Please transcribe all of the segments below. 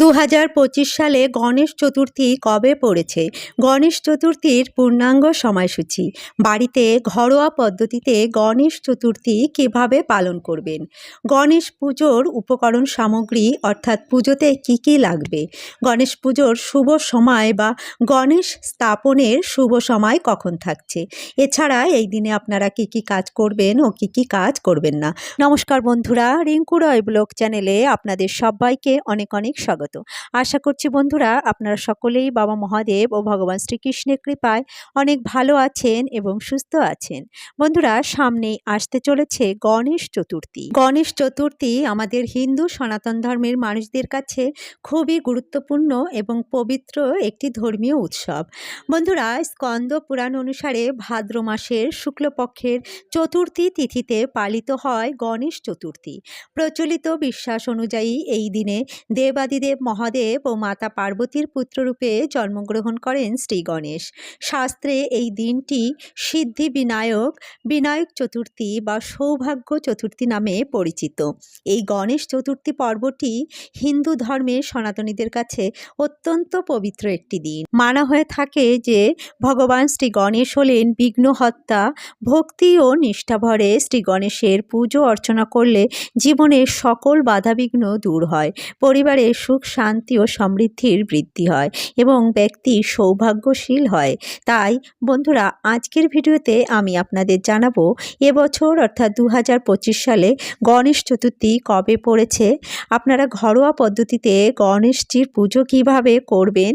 দু হাজার পঁচিশ সালে গণেশ চতুর্থী কবে পড়েছে? গণেশ চতুর্থীর পূর্ণাঙ্গ সময়সূচি। বাড়িতে ঘরোয়া পদ্ধতিতে গণেশ চতুর্থী কীভাবে পালন করবেন? গণেশ পুজোর উপকরণ সামগ্রী, অর্থাৎ পুজোতে কি কি লাগবে? গণেশ পুজোর শুভ সময় বা গণেশ স্থাপনের শুভ সময় কখন থাকছে? এছাড়া এই দিনে আপনারা কি কি কাজ করবেন ও কি কি কাজ করবেন না? নমস্কার বন্ধুরা, রিঙ্কু রয় ব্লগ চ্যানেলে আপনাদের সবাইকে অনেক অনেক স্বাগত। আশা করছি বন্ধুরা আপনারা সকলেই বাবা মহাদেব ও ভগবান শ্রীকৃষ্ণের কৃপায় অনেক ভালো আছেন এবং সুস্থ আছেন। বন্ধুরা, সামনেই আসতে চলেছে গণেশ চতুর্থী। গণেশ চতুর্থী আমাদের হিন্দু সনাতন ধর্মের মানুষদের কাছে খুবই গুরুত্বপূর্ণ এবং পবিত্র একটি ধর্মীয় উৎসব। বন্ধুরা, স্কন্দ পুরাণ অনুসারে ভাদ্র মাসের শুক্লপক্ষের চতুর্থী তিথিতে পালিত হয় গণেশ চতুর্থী। প্রচলিত বিশ্বাস অনুযায়ী এই দিনে দেবাদিদেব মহাদেব ও মাতা পার্বতীর পুত্ররূপে জন্মগ্রহণ করেন শ্রী গণেশ। শাস্ত্রে এই দিনটি সিদ্ধি বিনায়ক বিনায়ক চতুর্থী বা সৌভাগ্য চতুর্থী নামে পরিচিত। এই গণেশ চতুর্থী পর্বটি হিন্দু ধর্মের সনাতনীদের কাছে অত্যন্ত পবিত্র একটি দিন। মানা হয়ে থাকে যে, ভগবান শ্রী গণেশ হলেন বিঘ্নহত্তা ভক্তি ও নিষ্ঠাভরে শ্রী গণেশের পুজো অর্চনা করলে জীবনের সকল বাধাবিঘ্ন দূর হয়। পরিবারের সুখ শান্তি ও সমৃদ্ধির বৃদ্ধি হয় এবং ব্যক্তি সৌভাগ্যশীল হয়। তাই, বন্ধুরা, আজকের ভিডিওতে আমি আপনাদের জানাব এবছর অর্থাৎ দু হাজার পঁচিশ সালে গণেশ চতুর্থী কবে পড়েছে? আপনারা ঘরোয়া পদ্ধতিতে গণেশজির পুজো কীভাবে করবেন?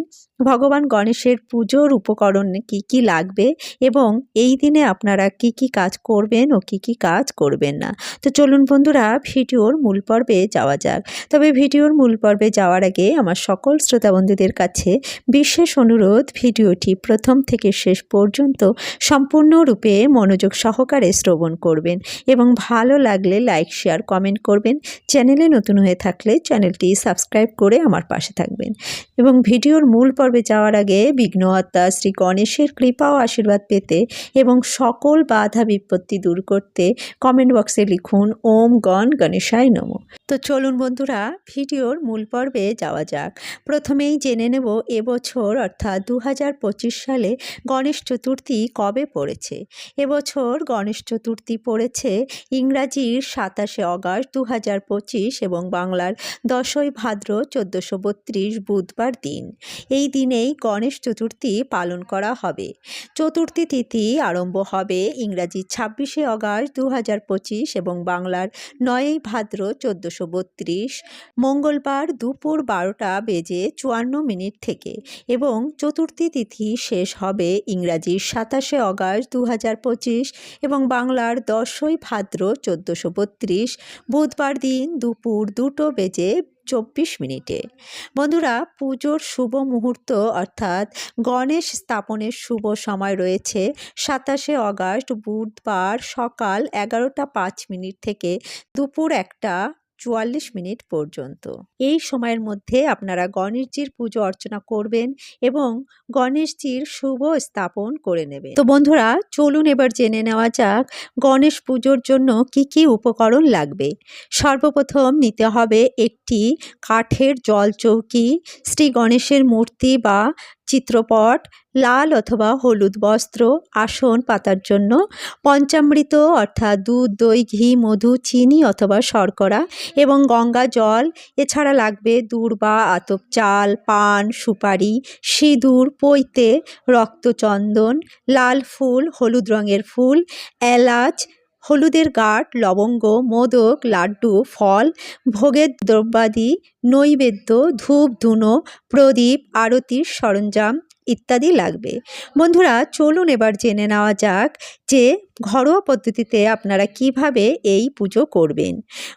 ভগবান গণেশের পুজোর উপকরণ কি কি লাগবে এবং এই দিনে আপনারা কি কি কাজ করবেন ও কি কি কাজ করবেন না? তো চলুন বন্ধুরা, ভিডিওর মূল পর্বে যাওয়া যাক। তবে ভিডিওর মূল পর্বে যাওয়ার আগে আমার সকল শ্রোতা বন্ধুদের কাছে বিশেষ অনুরোধ, ভিডিওটি প্রথম থেকে শেষ পর্যন্ত সম্পূর্ণরূপে মনোযোগ সহকারে শ্রবণ করবেন এবং ভালো লাগলে লাইক, শেয়ার, কমেন্ট করবেন। চ্যানেলে নতুন হয়ে থাকলে চ্যানেলটি সাবস্ক্রাইব করে আমার পাশে থাকবেন। এবং ভিডিওর মূল পর্বে যাওয়ার আগে বিঘ্নহত্তা শ্রী গণেশের কৃপা ও আশীর্বাদ পেতে এবং সকল বাধা বিপত্তি দূর করতে কমেন্ট বক্সে লিখুন, ওম গণ গণেশায় নম। তো চলুন বন্ধুরা, ভিডিওর মূল পর্বে যাওয়া যাক। প্রথমেই জেনে নেব এবছর অর্থাৎ দু হাজার পঁচিশ সালে গণেশ চতুর্থী কবে পড়েছে। এবছর গণেশ চতুর্থী পড়েছে ইংরাজির সাতাশে অগাস্ট দু হাজার পঁচিশ এবং বাংলার দশই ভাদ্র চোদ্দোশো বত্রিশ বুধবার দিন। এই দিনেই গণেশ চতুর্থী পালন করা হবে। চতুর্থী তিথি আরম্ভ হবে ইংরাজি ছাব্বিশে অগাস্ট দু হাজার পঁচিশ এবং বাংলার নয়ই ভাদ্র চোদ্দোশো বত্রিশ মঙ্গলবার দুপুর বারোটা বেজে চুয়ান্ন মিনিট থেকে এবং চতুর্থী তিথি শেষ হবে ইংরাজি সাতাশে অগাস্ট দু হাজার পঁচিশ এবং বাংলার দশই ভাদ্র চোদ্দোশো বত্রিশ। বুধবার দিন দুপুর দুটো বেজে চব্বিশ মিনিটে। বন্ধুরা, পুজোর শুভ মুহূর্ত অর্থাৎ গণেশ স্থাপনের শুভ সময় রয়েছে সাতাশে অগাস্ট বুধবার সকাল এগারোটা পাঁচ মিনিট থেকে দুপুর একটা চুয়াল্লিশ মিনিট পর্যন্ত। এই সময়ের মধ্যে আপনারা গণেশজির পুজো অর্চনা করবেন এবং গণেশজির শুভ স্থাপন করে নেবেন। তো বন্ধুরা, চলুন এবার জেনে নেওয়া যাক গণেশ পুজোর জন্য কি কি উপকরণ লাগবে। সর্বপ্রথম নিতে হবে একটি কাঠের জল চৌকি শ্রী গণেশের মূর্তি বা চিত্রপট, লাল অথবা হলুদ বস্ত্র, আসন পাতার জন্য, পঞ্চামৃত অর্থাৎ দুধ, দই, ঘি, মধু, চিনি অথবা শর্করা এবং গঙ্গা জল। এছাড়া লাগবে দূর্বা, আতপ চাল, পান, সুপারি, সিঁদুর, পৈতে, রক্তচন্দন, লাল ফুল, হলুদ রঙের ফুল, এলাচ হলুদের গাঁট লবঙ্গ মোদক লাড্ডু ফল ভোগের দ্রব্যাদি নৈবেদ্য ধূপ ধুনো প্রদীপ আরতির সরঞ্জাম ইত্যাদি লাগবে। বন্ধুরা, চলুন এবার জেনে নেওয়া যাক যে ঘরোয়া পদ্ধতিতে আপনারা কীভাবে এই পুজো করবেন।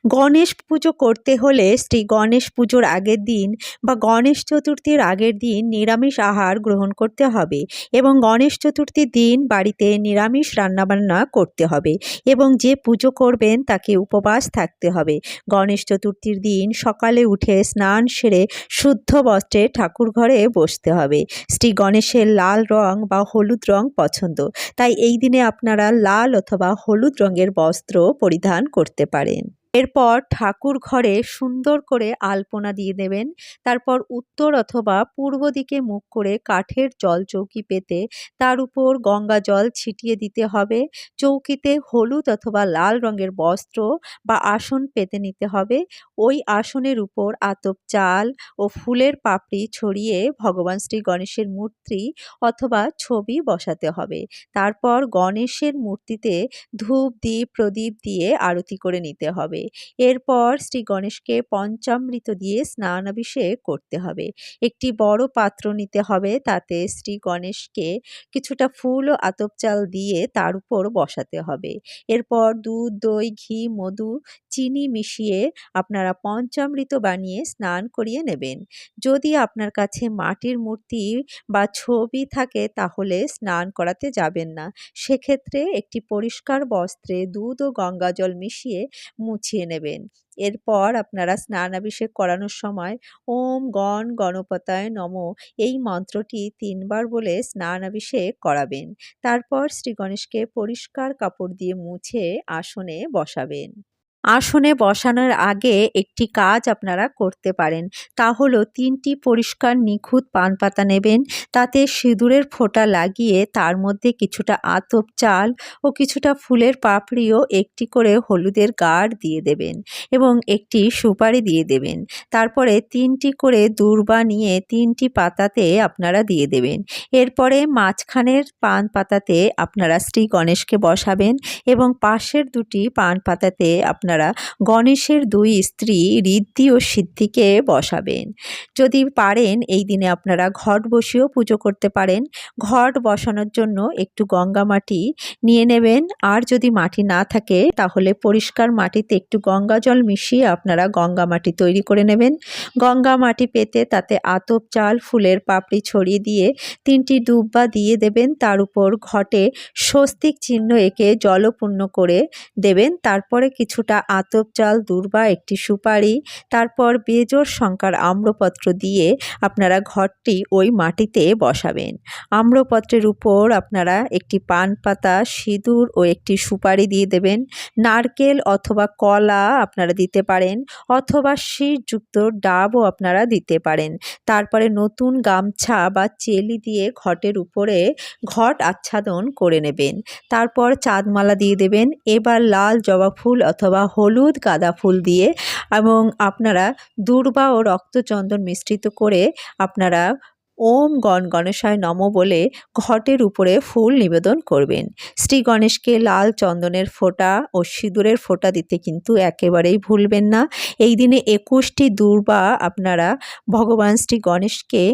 গণেশ পুজো করতে হলে শ্রী গণেশ পুজোর আগের দিন বা গণেশ চতুর্থীর আগের দিন নিরামিষ আহার গ্রহণ করতে হবে এবং গণেশ চতুর্থীর দিন বাড়িতে নিরামিষ রান্নাবান্না করতে হবে এবং যে পুজো করবেন তাকে উপবাস থাকতে হবে। গণেশ চতুর্থীর দিন সকালে উঠে স্নান সেরে শুদ্ধ বস্ত্রে ঠাকুর ঘরে বসতে হবে। শ্রী গণেশের লাল রং বা হলুদ রং পছন্দ। তাই এই দিনে আপনারা লাল অথবা হলুদ রঙের বস্ত্র পরিধান করতে পারেন। এরপর ঠাকুর ঘরে সুন্দর করে আলপনা দিয়ে দেবেন। তারপর উত্তর অথবা পূর্ব দিকে মুখ করে কাঠের জল চৌকি পেতে তার উপর গঙ্গা জল ছিটিয়ে দিতে হবে। চৌকিতে হলুদ অথবা লাল রঙের বস্ত্র বা আসন পেতে নিতে হবে। ওই আসনের উপর আতপ চাল ও ফুলের পাপড়ি ছড়িয়ে ভগবান শ্রী গণেশের মূর্তি অথবা ছবি বসাতে হবে। তারপর গণেশের মূর্তিতে ধূপ দ্বীপ প্রদীপ দিয়ে আরতি করে নিতে হবে। এরপর শ্রী গণেশকে পঞ্চামৃত দিয়ে স্নানাভিষেক করতে হবে। একটি বড় পাত্র নিতে হবে, তাতে শ্রী গণেশকে কিছুটা ফুল ও আতপ চাল দিয়ে তার উপর বসাতে হবে। এরপর দুধ, দই, ঘি, মধু, চিনি মিশিয়ে আপনারা পঞ্চামৃত বানিয়ে স্নান করিয়ে নেবেন। যদি আপনার কাছে মাটির মূর্তি বা ছবি থাকে, তাহলে স্নান করাতে যাবেন না। সেক্ষেত্রে একটি পরিষ্কার বস্ত্রে দুধ ও গঙ্গা জল মিশিয়ে মুছিয়ে নেবেন। এরপর আপনারা স্নানাভিষেক করানোর সময় ওম গণ গণপতায় নম এই মন্ত্রটি তিনবার বলে স্নানাভিষেক করাবেন। তারপর শ্রী গণেশকে পরিষ্কার কাপড় দিয়ে মুছে আসনে বসাবেন। আসনে বসানোর আগে একটি কাজ আপনারা করতে পারেন। তা হলো তিনটি পরিষ্কার নিখুঁত পান পাতা নেবেন, তাতে সিঁদুরের ফোঁটা লাগিয়ে তার মধ্যে কিছুটা আতপ চাল ও কিছুটা ফুলের পাপড়িও একটি করে হলুদের গাঢ় দিয়ে দেবেন এবং একটি সুপারি দিয়ে দেবেন। তারপরে তিনটি করে দূর্বা নিয়ে তিনটি পাতাতে আপনারা দিয়ে দেবেন। এরপরে মাঝখানের পান পাতাতে আপনারা শ্রী গণেশকে বসাবেন এবং পাশের দুটি পান পাতাতে আপনারা গণেশের দুই স্ত্রী ঋদ্ধি ও সিদ্ধিকে বসাবেন। যদি পারেন, এই দিনে আপনারা ঘট বসিয়েও পুজো করতে পারেন। ঘট বসানোর জন্য একটু গঙ্গা মাটি নিয়ে নেবেন। আর যদি মাটি না থাকে, তাহলে পরিষ্কার মাটিতে একটু গঙ্গা জল মিশিয়ে আপনারা গঙ্গা মাটি তৈরি করে নেবেন। গঙ্গা মাটি পেতে তাতে আতপ চাল, ফুলের পাপড়ি ছড়িয়ে দিয়ে তিনটি দুব্বা দিয়ে দেবেন। তার উপর ঘটে স্বস্তিক চিহ্ন এঁকে জলপূর্ণ করে দেবেন। তারপরে কিছুটা আতপ চাল, দূর্বা একটি সুপারি, তারপর বেজোর সংখ্যার আম্রপত্র দিয়ে আপনারা ঘরটি ওই মাটিতে বসাবেন। আম্রপত্রের উপর আপনারা একটি পান পাতা সিঁদুর ও একটি সুপারি দিয়ে দেবেন। নারকেল অথবা কলা আপনারা দিতে পারেন, অথবা শীষযুক্ত ডাবও আপনারা দিতে পারেন। তারপরে নতুন গামছা বা চেলি দিয়ে ঘটের উপরে ঘট আচ্ছাদন করে নেবেন। তারপর চাঁদমালা দিয়ে দেবেন। এবার লাল জবা ফুল অথবা হলুদ গাঁদা ফুল দিয়ে এবং আপনারা দূর্বা ও রক্তচন্দন মিশ্রিত করে আপনারা ওম গণ গণেশায় নম বলে ঘটের উপরে ফুল নিবেদন করবেন। শ্রী গণেশকে লাল চন্দনের ফোঁটা ও সিঁদুরের ফোঁটা দিতে কিন্তু একেবারেই ভুলবেন না। এই দিনে একুশটি দূর্বা আপনারা ভগবান শ্রী গণেশকে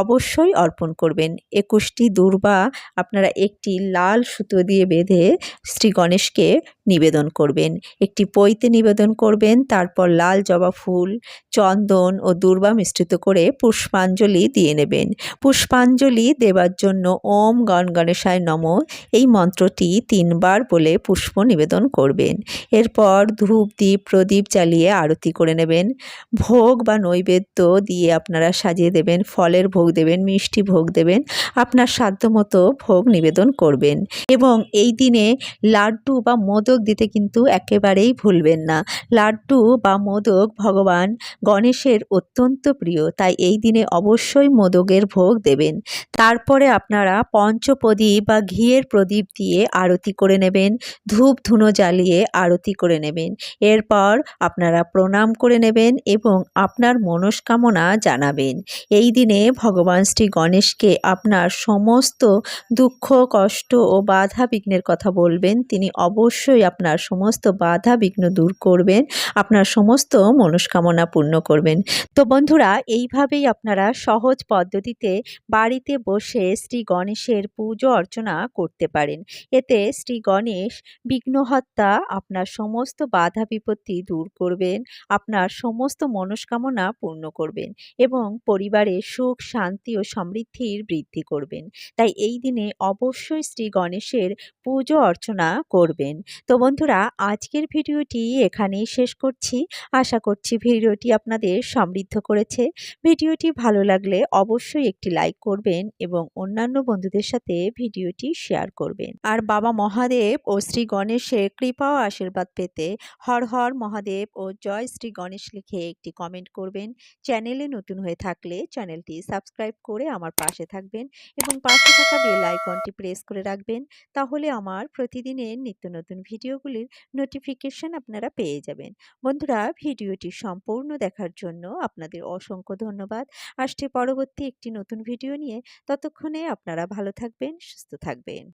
অবশ্যই অর্পণ করবেন। একুশটি দূর্বা আপনারা একটি লাল সুতো দিয়ে বেঁধে শ্রী গণেশকে নিবেদন করবেন। একটি পৈতে নিবেদন করবেন, তারপর লাল জবা ফুল, চন্দন ও দূর্বা মিশ্রিত করে পুষ্পাঞ্জলি দিয়ে নেবেন। পুষ্পাঞ্জলি দেবার জন্য ওম গণ গণেশায় নম। এই মন্ত্রটি তিনবার বলে পুষ্প নিবেদন করবেন। এরপর ধূপ দ্বীপ প্রদীপ জ্বালিয়ে আরতি করে নেবেন। ভোগ বা নৈবেদ্য দিয়ে আপনারা সাজিয়ে দেবেন, ফলের ভোগ দেবেন, মিষ্টি ভোগ দেবেন, আপনার সাধ্যমতো ভোগ নিবেদন করবেন। এবং এই দিনে লাড্ডু বা মোদক দিতে কিন্তু একেবারেই ভুলবেন না। লাড্ডু বা মোদক ভগবান গণেশের অত্যন্ত প্রিয়। তাই এই দিনে অবশ্যই মোদকের ভোগ দেবেন। তারপরে আপনারা পঞ্চপ্রদীপ বা ঘিয়ের প্রদীপ দিয়ে আরতি করে নেবেন, ধূপ ধুনো জ্বালিয়ে আরতি করে নেবেন। এরপর আপনারা প্রণাম করে নেবেন এবং আপনার মনস্কামনা জানাবেন। এই দিনে ভগবান শ্রী গণেশকে আপনার সমস্ত দুঃখ, কষ্ট ও বাধা বিঘ্নের কথা বলবেন। তিনি অবশ্যই আপনার সমস্ত বাধা বিঘ্ন দূর করবেন, আপনার সমস্ত মনস্কামনা পূর্ণ করবেন। তো বন্ধুরা, এইভাবেই আপনারা সহজ পদ্ধতিতে বাড়িতে বসে শ্রী গণেশের পুজো অর্চনা করতে পারেন। এতে শ্রী গণেশ বিঘ্নহত্তা আপনার সমস্ত বাধা বিপত্তি দূর করবেন, আপনার সমস্ত মনস্কামনা পূর্ণ করবেন এবং পরিবারে সুখ, শান্তি ও সমৃদ্ধির বৃদ্ধি করবেন। তাই এই দিনে অবশ্যই শ্রী গণেশের পুজো অর্চনা করবেন। তো বন্ধুরা, আজকের ভিডিওটি এখানেই শেষ করছি। আশা করছি ভিডিওটি আপনাদের সমৃদ্ধ করেছে। ভিডিওটি ভালো লাগলে অবশ্যই অবশ্যই একটি লাইক করবেন এবং অন্যান্য বন্ধুদের সাথে ভিডিওটি শেয়ার করবেন। আর বাবা মহাদেব ও শ্রী গণেশের কৃপা ও আশীর্বাদ পেতে হর হর মহাদেব ও জয় শ্রী গণেশ লিখে একটি কমেন্ট করবেন। চ্যানেলে নতুন হয়ে থাকলে চ্যানেলটি সাবস্ক্রাইব করে আমার পাশে থাকবেন এবং পাশে থাকা বেল আইকনটি প্রেস করে রাখবেন। তাহলে আমার প্রতিদিনের নিত্য নতুন ভিডিওগুলির নোটিফিকেশন আপনারা পেয়ে যাবেন। বন্ধুরা, ভিডিওটি সম্পূর্ণ দেখার জন্য আপনাদের অসংখ্য ধন্যবাদ। আসছে পরবর্তী একটি নতুন ভিডিও নিয়ে ততক্ষণে আপনারা ভালো থাকবেন সুস্থ থাকবেন।